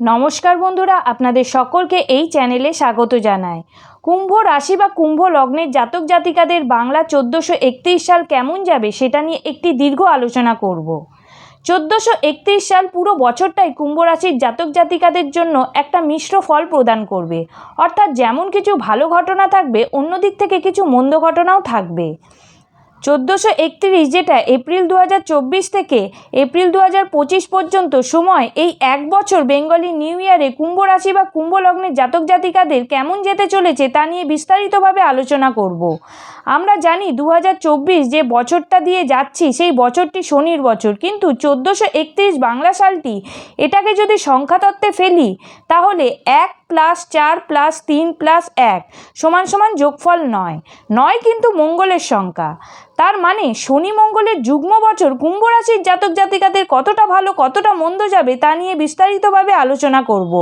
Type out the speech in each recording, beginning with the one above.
নমস্কার বন্ধুরা, আপনাদের সকলকে এই চ্যানেলে স্বাগত জানায় কুম্ভ রাশি বা কুম্ভ লগ্নের জাতক জাতিকাদের বাংলা চোদ্দোশো একত্রিশ সাল কেমন যাবে সেটা নিয়ে একটি দীর্ঘ আলোচনা করব। চোদ্দোশো একত্রিশ সাল পুরো বছরটাই কুম্ভ রাশির জাতক জাতিকাদের জন্য একটা মিশ্র ফল প্রদান করবে। অর্থাৎ যেমন কিছু ভালো ঘটনা থাকবে অন্য দিক থেকে কিছু মন্দ ঘটনাও থাকবে। চোদ্দোশো একত্রিশ যেটা এপ্রিল দু হাজার চব্বিশ থেকে এপ্রিল দু পর্যন্ত সময় এই এক বছর বেঙ্গলি নিউ ইয়ারে কুম্ভ রাশি বা কুম্ভ লগ্নের জাতক জাতিকাদের কেমন যেতে চলেছে তা নিয়ে বিস্তারিতভাবে আলোচনা করব। আমরা জানি দু হাজার চব্বিশ যে বছরটা দিয়ে যাচ্ছি সেই বছরটি শনির বছর। কিন্তু চোদ্দোশো বাংলা সালটি এটাকে যদি সংখ্যাতত্ত্বে ফেলি, তাহলে এক প্লাস চার প্লাস তিন প্লাস এক সমান সমান যোগফল নয়। নয় কিন্তু মঙ্গলের সংখ্যা। তার মানে শনি মঙ্গলের যুগ্ম বছর কুম্ভ রাশির জাতক জাতিকাদের কতটা ভালো, কতটা মন্দ যাবে তা নিয়ে বিস্তারিতভাবে আলোচনা করব।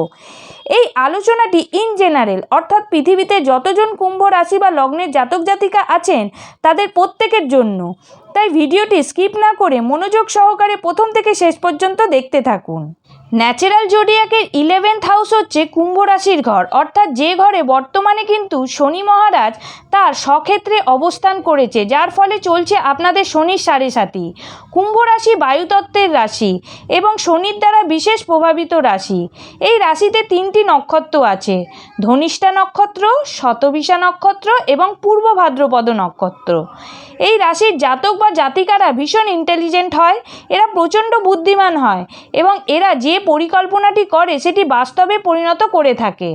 এই আলোচনাটি ইন জেনারেল অর্থাৎ পৃথিবীতে যতজন কুম্ভ রাশি বা লগ্নের জাতক জাতিকা আছেন, তাদের প্রত্যেকের জন্য। তাই ভিডিওটি স্কিপ না করে মনোযোগ সহকারে প্রথম থেকে শেষ পর্যন্ত দেখতে থাকুন। ন্যাচারাল জোডিয়াকের ইলেভেন্থ হাউস হচ্ছে কুম্ভ রাশির ঘর। অর্থাৎ যে ঘরে বর্তমানে কিন্তু শনি মহারাজ তার স্বক্ষেত্রে অবস্থান করেছে, যার ফলে চলছে আপনাদের শনির সাড়ে সাথী কুম্ভ রাশি বায়ুতত্ত্বের রাশি এবং শনির দ্বারা বিশেষ প্রভাবিত রাশি। এই রাশিতে তিনটি নক্ষত্র আছে, ধনিষ্ঠা নক্ষত্র শতবিশা নক্ষত্র এবং পূর্ব ভাদ্রপদ নক্ষত্র। এই রাশির জাতক বা জাতিকারা ভীষণ ইন্টেলিজেন্ট হয়, এরা প্রচণ্ড বুদ্ধিমান হয় এবং এরা যে পরিকল্পনাটি করে সেটি বাস্তবে পরিণত করে থাকে।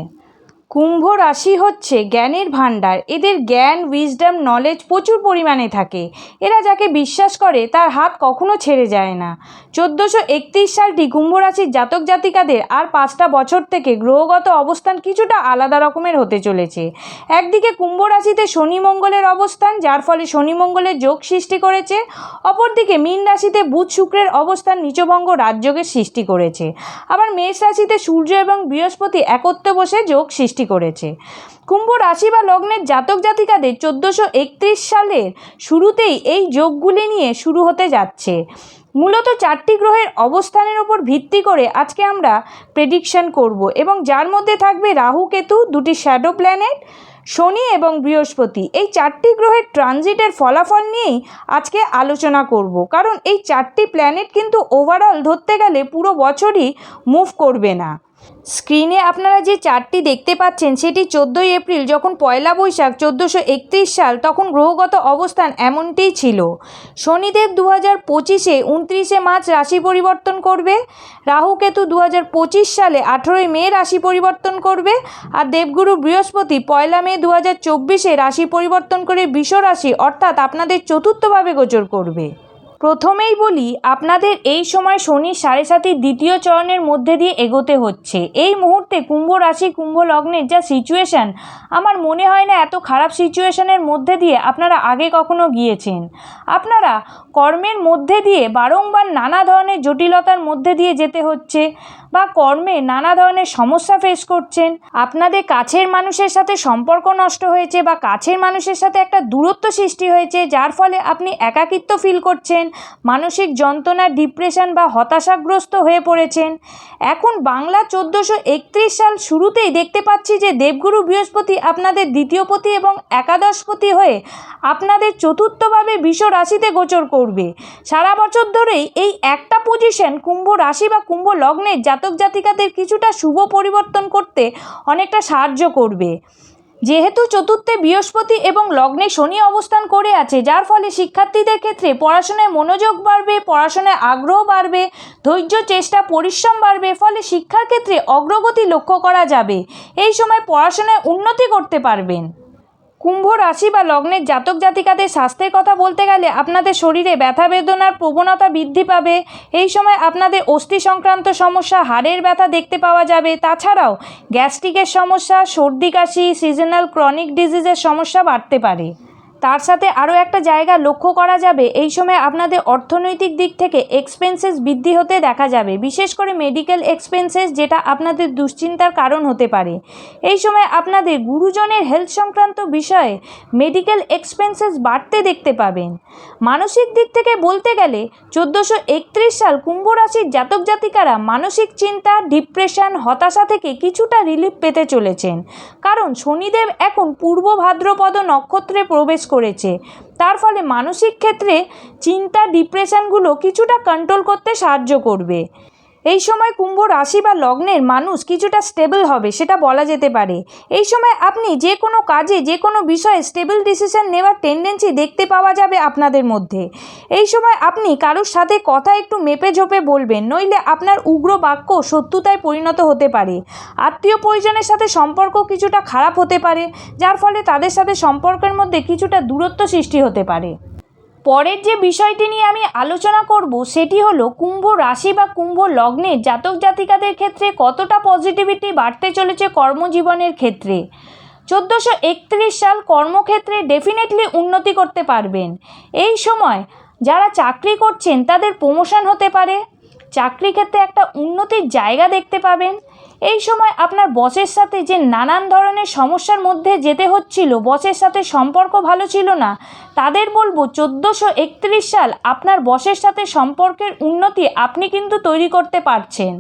কুম্ভ রাশি হচ্ছে জ্ঞানের ভাণ্ডার। এদের জ্ঞান উইজডম নলেজ প্রচুর পরিমাণে থাকে। এরা যাকে বিশ্বাস করে, তার হাত কখনো ছেড়ে যায় না। চোদ্দোশো একত্রিশ সালটি কুম্ভ রাশির জাতক জাতিকাদের আর পাঁচটা বছর থেকে গ্রহগত অবস্থান কিছুটা আলাদা রকমের হতে চলেছে। একদিকে কুম্ভ রাশিতে শনি মঙ্গলের অবস্থান, যার ফলে শনি মঙ্গলের যোগ সৃষ্টি করেছে। অপরদিকে মীন রাশিতে বুধ শুক্রের অবস্থান নিচভঙ্গ রাজযোগের সৃষ্টি করেছে। আবার মেষ রাশিতে সূর্য এবং বৃহস্পতি একত্রে বসে যোগ সৃষ্টি করেছে। কুম্ভ রাশি বা লগ্নের জাতক জাতিকাদের চোদ্দোশো একত্রিশ সালের শুরুতেই এই যোগগুলি নিয়ে শুরু হতে যাচ্ছে। মূলত চারটি গ্রহের অবস্থানের ওপর ভিত্তি করে আজকে আমরা প্রেডিকশন করব এবং যার মধ্যে থাকবে রাহু, কেতু দুটি শ্যাডো প্ল্যানেট শনি এবং বৃহস্পতি। এই চারটি গ্রহের ট্রানজিটের ফলাফল নিয়েই আজকে আলোচনা করব। কারণ এই চারটি প্ল্যানেট কিন্তু ওভারঅল ধরতে গেলে পুরো বছরই মুভ করবে না। স্ক্রিনে আপনারা যে চারটি দেখতে পাচ্ছেন, সেটি চোদ্দোই এপ্রিল, যখন পয়লা বৈশাখ চোদ্দোশো একত্রিশ সাল, তখন গ্রহগত অবস্থান এমনটিই ছিল। শনিদেব দু হাজার পঁচিশে উনত্রিশে মার্চ রাশি পরিবর্তন করবে রাহুকেতু দু হাজার পঁচিশ সালে আঠেরোই মে রাশি পরিবর্তন করবে, আর দেবগুরু বৃহস্পতি পয়লা মে দু হাজার চব্বিশে রাশি পরিবর্তন করে বিষ রাশি, অর্থাৎ আপনাদের চতুর্থভাবে গোচর করবে। প্রথমেই বলি, আপনাদের এই সময় শনি সাড়ে সাতির দ্বিতীয় চরণের মধ্যে দিয়ে এগোতে হচ্ছে। এই মুহূর্তে কুম্ভ রাশি, কুম্ভ লগ্নের যা সিচুয়েশান আমার মনে হয় না এত খারাপ সিচুয়েশনের মধ্যে দিয়ে আপনারা আগে কখনো গিয়েছেন। আপনারা কর্মের মধ্যে দিয়ে বারংবার নানা ধরনের জটিলতার মধ্যে দিয়ে যেতে হচ্ছে বা কর্মে নানা ধরনের সমস্যা ফেস করছেন। আপনাদের কাছের মানুষের সাথে সম্পর্ক নষ্ট হয়েছে বা কাছের মানুষের সাথে একটা দূরত্ব সৃষ্টি হয়েছে, যার ফলে আপনি একাকিত্ব ফিল করছেন। মানসিক যন্ত্রণা ডিপ্রেশন বা হতাশাগ্রস্ত হয়ে পড়েছেন। এখন বাংলা চোদ্দোশো একত্রিশ সাল শুরুতেই দেখতে পাচ্ছি যে দেবগুরু বৃহস্পতি আপনাদের দ্বিতীয়পতি এবং একাদশপতি হয়ে আপনাদের চতুর্থভাবে বিষ রাশিতে গোচর করবে। সারা বছর ধরেই এই একটা পজিশন কুম্ভ রাশি বা কুম্ভ লগ্নের জাতক জাতিকাদের কিছুটা শুভ পরিবর্তন করতে অনেকটা সাহায্য করবে। যেহেতু চতুর্থে বৃহস্পতি এবং লগ্নে শনি অবস্থান করে আছে, যার ফলে শিক্ষার্থীদের ক্ষেত্রে পড়াশোনায় মনোযোগ বাড়বে, পড়াশোনায় আগ্রহ বাড়বে, ধৈর্য, চেষ্টা, পরিশ্রম বাড়বে, ফলে শিক্ষার ক্ষেত্রে অগ্রগতি লক্ষ্য করা যাবে। এই সময় পড়াশোনায় উন্নতি করতে পারবেন। কুম্ভ রাশি বা লগ্নের জাতক জাতিকাদের স্বাস্থ্যের কথা বলতে গেলে আপনাদের শরীরে ব্যথা বেদনার প্রবণতা বৃদ্ধি পাবে। এই সময় আপনাদের অস্থি সংক্রান্ত সমস্যা, হাড়ের ব্যথা দেখতে পাওয়া যাবে। তাছাড়াও গ্যাস্ট্রিকের সমস্যা, সর্দি কাশি, সিজনাল ক্রনিক ডিজিজের সমস্যা বাড়তে পারে। তার সাথে আরও একটা জায়গা লক্ষ্য করা যাবে। এই সময় আপনাদের অর্থনৈতিক দিক থেকে এক্সপেন্সেস বৃদ্ধি হতে দেখা যাবে। বিশেষ করে মেডিকেল এক্সপেন্সেস যেটা আপনাদের দুশ্চিন্তার কারণ হতে পারে। এই সময় আপনাদের গুরুজনের হেলথ সংক্রান্ত বিষয়ে মেডিকেল এক্সপেন্সেস বাড়তে দেখতে পাবেন। মানসিক দিক থেকে বলতে গেলে, চোদ্দোশো একত্রিশ সাল কুম্ভ রাশির জাতক জাতিকারা মানসিক চিন্তা ডিপ্রেশন হতাশা থেকে কিছুটা রিলিফ পেতে চলেছেন। কারণ শনিদেব এখন পূর্ব ভাদ্রপদ নক্ষত্রে প্রবেশ করেছে। তার ফলে মানসিক ক্ষেত্রে চিন্তা ডিপ্রেশনগুলো কিছুটা কন্ট্রোল করতে সাহায্য করবে। এই সময় কুম্ভ রাশি বা লগ্নের মানুষ কিছুটা স্টেবল হবে, সেটা বলা যেতে পারে। এই সময় আপনি যে কোনো কাজে, যে কোনো বিষয়ে স্টেবল ডিসিশন নেওয়ার টেন্ডেন্সি দেখতে পাওয়া যাবে আপনাদের মধ্যে। এই সময় আপনি কারোর সাথে কথা একটু মেপে ঝোপে বলবেন, নইলে আপনার উগ্র বাক্য শত্রুতায় পরিণত হতে পারে। আত্মীয় পরিজনের সাথে সম্পর্ক কিছুটা খারাপ হতে পারে, যার ফলে তাদের সাথে সম্পর্কের মধ্যে কিছুটা দূরত্ব সৃষ্টি হতে পারে। পরের যে বিষয়টি নিয়ে আমি আলোচনা করব, সেটি হলো কুম্ভ রাশি বা কুম্ভ লগ্নের জাতক জাতিকাদের ক্ষেত্রে কতটা পজিটিভিটি বাড়তে চলেছে কর্মজীবনের ক্ষেত্রে? চোদ্দোশো একত্রিশ সাল কর্মক্ষেত্রে ডেফিনেটলি উন্নতি করতে পারবেন। এই সময় যারা চাকরি করছেন, তাদের প্রমোশন হতে পারে। চাকরি ক্ষেত্রে একটা উন্নতির জায়গা দেখতে পাবেন। এই সময় আপনার বসের সাথে যে নানান ধরনের সমস্যার মধ্যে যেতে হচ্ছিল, বসের সাথে সম্পর্ক ভালো ছিল না। তাদের বলব, চোদ্দোশো একত্রিশ সাল আপনার বসের সাথে সম্পর্কের উন্নতি আপনি কিন্তু তৈরি করতে পারছেন।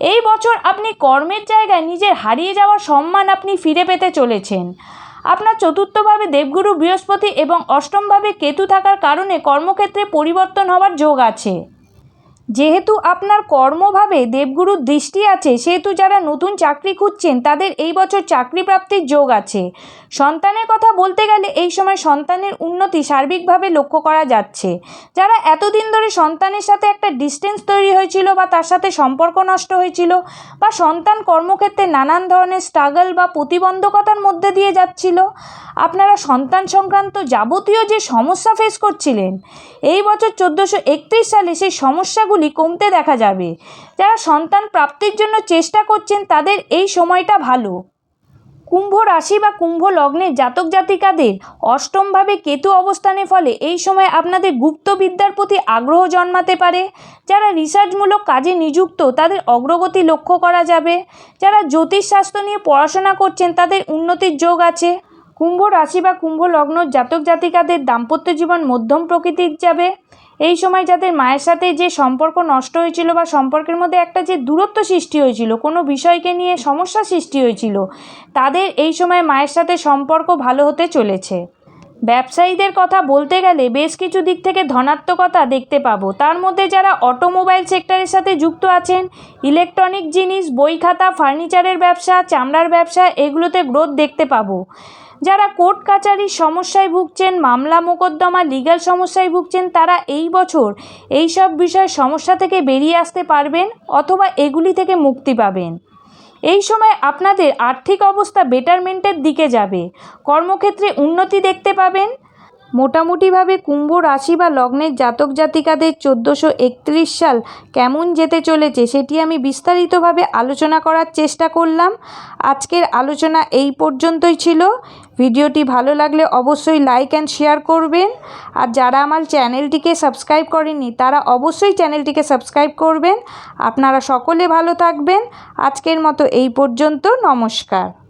এই বছর আপনি কর্মের জায়গায় নিজের হারিয়ে যাওয়া সম্মান আপনি ফিরে পেতে চলেছেন। আপনার চতুর্থভাবে দেবগুরু বৃহস্পতি এবং অষ্টমভাবে কেতু থাকার কারণে কর্মক্ষেত্রে পরিবর্তন হওয়ার যোগ আছে। যেহেতু আপনার কর্মভাবে দেবগুরুর দৃষ্টি আছে, সেহেতু যারা নতুন চাকরি খুঁজছেন, তাদের এই বছর চাকরি প্রাপ্তির যোগ আছে। সন্তানের কথা বলতে গেলে এই সময় সন্তানের উন্নতি সার্বিকভাবে লক্ষ্য করা যাচ্ছে। যারা এতদিন ধরে সন্তানের সাথে একটা ডিস্টেন্স তৈরি হয়েছিল বা তার সাথে সম্পর্ক নষ্ট হয়েছিল বা সন্তান কর্মক্ষেত্রে নানান ধরনের স্ট্রাগল বা প্রতিবন্ধকতার মধ্যে দিয়ে যাচ্ছিল, আপনারা সন্তান সংক্রান্ত যাবতীয় যে সমস্যা ফেস করছিলেন, এই বছর চোদ্দোশো সালে সেই সমস্যাগুলি কমতে দেখা যাবে। যারা সন্তান প্রাপ্তির জন্য চেষ্টা করছেন, তাদের এই সময়টা ভালো। কুম্ভ রাশি বা কুম্ভ লগ্নের জাতক জাতিকাদের অষ্টমভাবে কেতু অবস্থানের ফলে এই সময় আপনাদের গুপ্তবিদ্যার প্রতি আগ্রহ জন্মাতে পারে। যারা রিসার্চমূলক কাজে নিযুক্ত, তাদের অগ্রগতি লক্ষ্য করা যাবে। যারা জ্যোতিষশাস্ত্র নিয়ে পড়াশোনা করছেন, তাদের উন্নতির যোগ আছে। কুম্ভ রাশি বা কুম্ভ লগ্ন জাতক জাতিকাদের দাম্পত্য জীবন মধ্যম প্রকৃতির যাবে। এই সময় যাদের মায়ের সাথে যে সম্পর্ক নষ্ট হয়েছিল বা সম্পর্কের মধ্যে একটা যে দূরত্ব সৃষ্টি হয়েছিল, কোনো বিষয়কে নিয়ে সমস্যা সৃষ্টি হয়েছিল, তাদের এই সময় মায়ের সাথে সম্পর্ক ভালো হতে চলেছে। ব্যবসায়ীদের কথা বলতে গেলে বেশ কিছু দিক থেকে ধনাত্মকতা দেখতে পাবো। তার মধ্যে যারা অটোমোবাইল সেক্টরের সাথে যুক্ত আছেন, ইলেকট্রনিক জিনিস, বই খাতা, ফার্নিচারের ব্যবসা, চামড়ার ব্যবসা, এগুলোতে গ্রোথ দেখতে পাবো। যারা কোর্ট কাচারির সমস্যায় ভুগছেন, মামলা মোকদ্দমা লিগাল সমস্যায় ভুগছেন, তারা এই বছর এই সব বিষয় সমস্যা থেকে বেরিয়ে আসতে পারবেন অথবা এগুলি থেকে মুক্তি পাবেন। এই সময় আপনাদের আর্থিক অবস্থা বেটারমেন্টের দিকে যাবে। কর্মক্ষেত্রে উন্নতি দেখতে পাবেন মোটামুটিভাবে কুম্ভ রাশি বা লগ্নের জাতক জাতিকাদের চোদ্দোশো একত্রিশ সাল কেমন যেতে চলেছে সেটি আমি বিস্তারিতভাবে আলোচনা করার চেষ্টা করলাম। আজকের আলোচনা এই পর্যন্তই ছিল। ভিডিওটি ভালো লাগলে অবশ্যই লাইক অ্যান্ড শেয়ার করবেন। আর যারা আমার চ্যানেলটিকে সাবস্ক্রাইব করেনি তারা অবশ্যই চ্যানেলটিকে সাবস্ক্রাইব করবেন। আপনারা সকলে ভালো থাকবেন। আজকের মতো এই পর্যন্ত, নমস্কার।